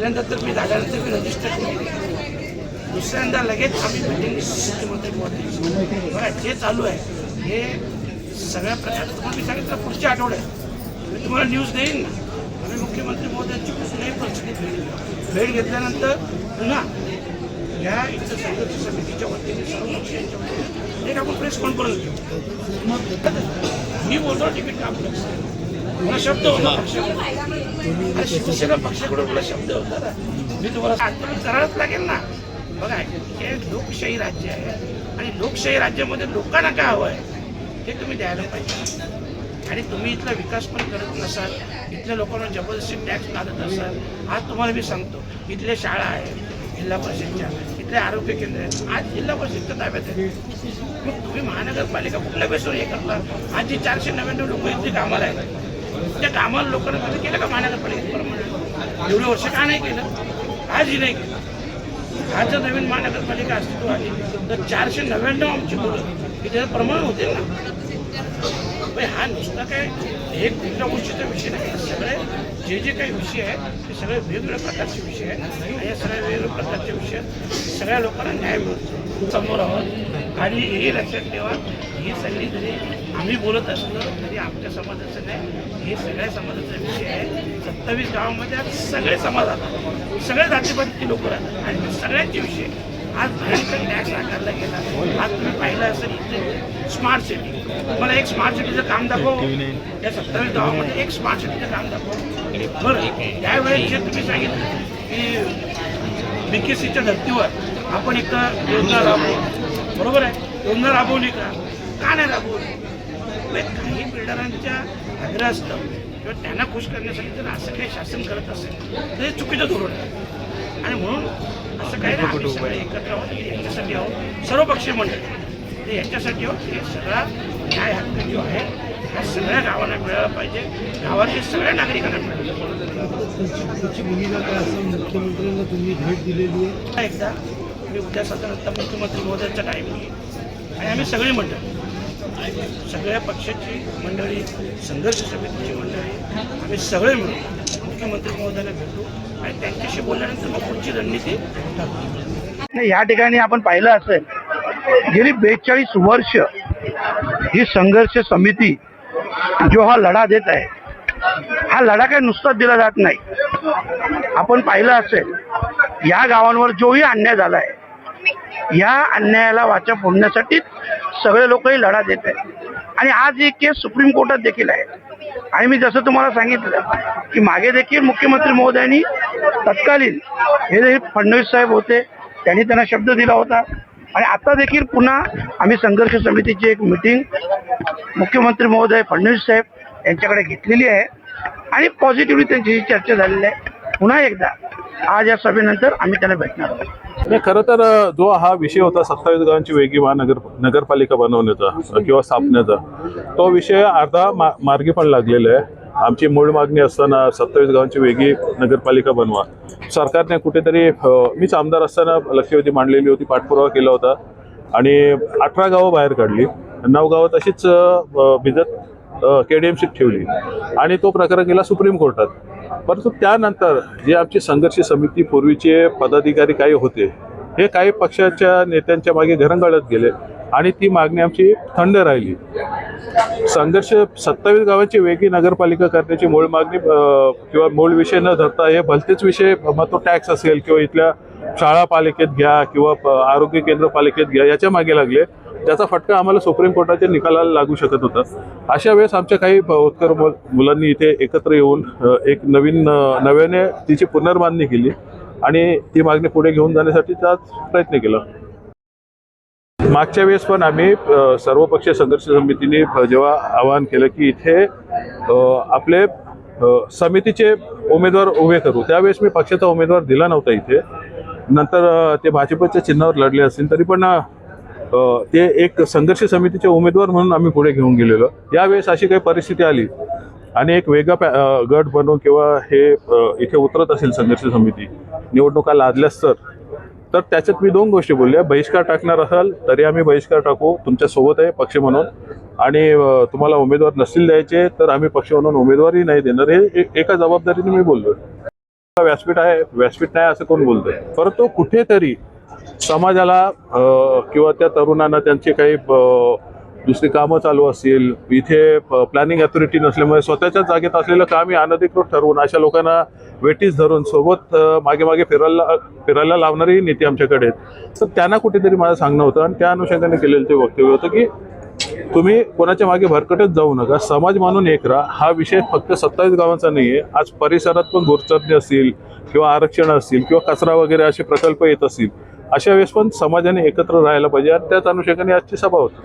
पहिल्यांदा तर मी झाल्यानंतर मी रजिस्टर केली. दुसऱ्यांदा लगेच आम्ही मिटिंग सिस्टीममध्ये पोहोचली बघा जे चालू आहे. हे सगळ्या प्रकारचं तुम्हाला मी सांगितलं पुढच्या आठवड्यात मी तुम्हाला न्यूज देईन ना. आम्ही मुख्यमंत्री महोदयांची कुठल्याही परिस्थितीत भेट भेट घेतल्यानंतर पुन्हा या इथं संघर्ष समितीच्या वतीने सर्व पक्षांच्या वतीने एक आपण प्रेस कॉन्फरन्स घेऊ. मी बोलतो तिकीट कापलं. मला शब्द होता. आणि शिवसेना पक्षाकडून मला शब्द होता. ना मी तुम्हाला आंदोलन करावंच लागेल ना. बघा हे लोकशाही राज्य आहे आणि लोकशाही राज्यामध्ये लोकांना काय हवं आहे हे तुम्ही द्यायला पाहिजे. आणि तुम्ही इथला विकास पण करत नसाल इथल्या लोकांना जबरदस्ती टॅक्स लादत असाल आज तुम्हाला मी सांगतो इथल्या शाळा आहेत जिल्हा परिषदच्या इथले आरोग्य केंद्र आहेत आज जिल्हा परिषदच्या ताब्यात आहे मग तुम्ही महानगरपालिका कुठल्या बेसवर हे करता आज जी चारशे नव्याण्णव लोक इथली कामाला आहेत त्या कामाला लोकांना तुम्ही केलं का महानगरपालिकेत प्रमाणे एवढे वर्ष का नाही केलं? आजही नाही केलं. आज जर नवीन महानगरपालिका अस्तित्व आली तर चारशे नव्याण्णव आमची मुलं. हे त्याचं प्रमाण होते ना. पण हा नुसता काय एक कुठल्या गोष्टीचा विषय नाही. सगळे जे जे काही विषय आहेत ते सगळे वेगवेगळ्या प्रकारचे विषय आहेत. आणि या सगळ्या वेगवेगळ्या प्रकारच्या विषयात सगळ्या लोकांना न्याय मिळतो. समोर आहोत. आणि हे लक्षात ठेवा ही सगळी जरी आम्ही बोलत असलो तरी आमच्या समाजाचं नाही हे सगळ्या समाजाचा विषय आहे. सत्तावीस गावामध्ये आज सगळे समाज राहतात सगळे जातीपातीचे लोक राहतात. आणि सगळ्यांचे विषय आज भयंकर टॅक्स आकारला गेला. आज तुम्ही पाहिलं असेल इथे स्मार्ट सिटी मला एक स्मार्ट सिटीचं काम दाखव. या सत्तावीस गावामध्ये एक स्मार्ट सिटीचं काम दाखव. बरं त्यावेळेस जे तुम्ही सांगितलं की बी के सीच्या धर्तीवर आपण इथं योजना राबवू. बरोबर आहे? योजना राबवली का? का नाही राबवली म्हणजे काही बिल्डरांच्या आग्रह असतं किंवा त्यांना खुश करण्यासाठी जर असं काही शासन करत असेल तर हे चुकीचं धोरण आहे. आणि म्हणून असं काही नाही एकत्र आहोत याच्यासाठी आहोत सर्व पक्षीय मंडळ. ते याच्यासाठी आहोत हे सगळा न्याय हक्क जो आहे हा सगळ्या गावांना मिळाला पाहिजे. गावातील सगळ्या नागरिकांना मिळाला तुम्ही भेट दिलेली आहे. एकदा मी उद्या साधारणतः मुख्यमंत्री महोदयांचा टाईम आणि आम्ही सगळी मंडळी. सगळ्या पक्षाची मंडळी संघर्ष समितीची मंडळी आम्ही सगळे मिळून मुख्यमंत्री महोदयाला भेटू आणि त्यांच्याशी बोलल्यानंतर मग पुढची रणनीती. नाही या ठिकाणी आपण पाहिलं असेल गेली बेचाळीस वर्ष ही संघर्ष समिती जो हा लढा देत आहे हा लढा काही नुसताच दिला जात नाही. आपण पाहिलं असेल या गावांवर जोही अन्याय झाला आहे या अन्यायाला वाचा फोडण्यासाठी सगळे लोकही लढा देत आहेत. आणि आज ही केस सुप्रीम कोर्टात देखील आहे. आणि मी जसं तुम्हाला सांगितलं की मागे देखील मुख्यमंत्री महोदयांनी तत्कालीन हे फडणवीस साहेब होते त्यांनी त्यांना शब्द दिला होता. आणि आता देखील पुन्हा आम्ही संघर्ष समितीची एक मिटिंग मुख्यमंत्री महोदय फडणवीस साहेब यांच्याकडे घेतलेली आहे. आणि पॉझिटिव्हली त्यांची चर्चा झालेली आहे. पुन्हा एकदा आज या सभेनंतर आम्ही त्यांना भेटणार आहोत. नाही खरं तर जो हा विषय होता सत्तावीस गावांची वेगळी महानगर नगरपालिका बनवण्याचा किंवा स्थापनेचा तो विषय अर्धा मा मार्गी पण लागलेला आहे. आमची मूळ मागणी असताना सत्तावीस गावांची वेगळी नगरपालिका बनवा. सरकारने कुठेतरी मीच आमदार असताना लक्षवेधी मांडलेली होती पाठपुरावा केला होता आणि अठरा गावं बाहेर काढली. नऊ गावं तशीच भिजत के डी एम सीत ठेवली. आणि तो प्रकार गेला सुप्रीम कोर्टात. परंतु त्यानंतर जे आमची संघर्ष समिती पूर्वीचे पदाधिकारी काही होते हे काही पक्षाच्या नेत्यांच्या मागे घरंगळत गेले आणि ती मागणी आमची थंड राहिली. संघर्ष सत्तावीस गावांची वेगळी नगरपालिका करण्याची मूळ मागणी किंवा मूळ विषय न धरता हे भलतेच विषय मग तो टॅक्स असेल किंवा इथल्या शाळा पालिकेत घ्या किंवा आरोग्य केंद्र पालिकेत घ्या याच्या मागे लागले. त्याचा फटका आम्हाला सुप्रीम कोर्टाच्या निकालाला लागू शकत होता. अशा वेळेस आमच्या काही पदवीधर मुलांनी इथे एकत्र येऊन एक नवीन नव्याने तिची पुनर्बांधणी केली आणि ती मागणी पुढे घेऊन जाण्यासाठीचा प्रयत्न केला. मागच्या वेळेस पण आम्ही सर्वपक्षीय संघर्ष समितीने जेव्हा आवाहन केलं की इथे आपले समितीचे उमेदवार उभे करू. त्यावेळेस मी पक्षाचा उमेदवार दिला नव्हता इथे. नंतर ते भाजपच्या चिन्हावर लढले असतील तरी पण ते एक संघर्ष समितीचे उमेदवार म्हणून आम्ही पुढे घेऊन गेलेलो. यावेळेस अशी काही परिस्थिती आली आणि एक वेगळा पॅ- गट बनवून किंवा हे इथे उतरत असेल संघर्ष समिती निवडणुका लादल्यास तर. तर त्याच्यात मी दोन गोष्टी बोलल्या बहिष्कार टाकणार असाल तरी आम्ही बहिष्कार टाकू तुमच्यासोबत आहे पक्ष म्हणून. आणि तुम्हाला उमेदवार नसतील द्यायचे तर आम्ही पक्ष म्हणून उमेदवारही नाही देणार. हे एका जबाबदारीने मी बोललो. व्यासपीठ आहे व्यासपीठ नाही असं कोण बोलतोय? परंतु कुठेतरी समाजाला किंवा त्या तरुणांना त्यांची काही दुसरी कामं चालू असतील इथे प्लॅनिंग अथॉरिटी नसल्यामुळे स्वतःच्या जागेत असलेलं काम हे अनधिकृत ठरवून अशा लोकांना वेटीस धरून सोबत मागे मागे फिरायला फिरायला लावणारी नीती आमच्याकडे आहेत तर त्यांना कुठेतरी माझं सांगणं होतं आणि त्या अनुषंगाने केलेलं ते वक्तव्य होतं की तुम्ही कोणाच्या मागे भरकटच जाऊ नका. समाज मानून एक राहा. हा विषय फक्त सत्तावीस गावांचा नाही आहे आज परिसरात पण गुरचरणी असतील किंवा आरक्षण असतील किंवा कचरा वगैरे असे प्रकल्प येत असतील. अशा वेळेस पण समाजाने एकत्र राहायला पाहिजे आणि त्याच अनुषंगाने आजची सभा होती.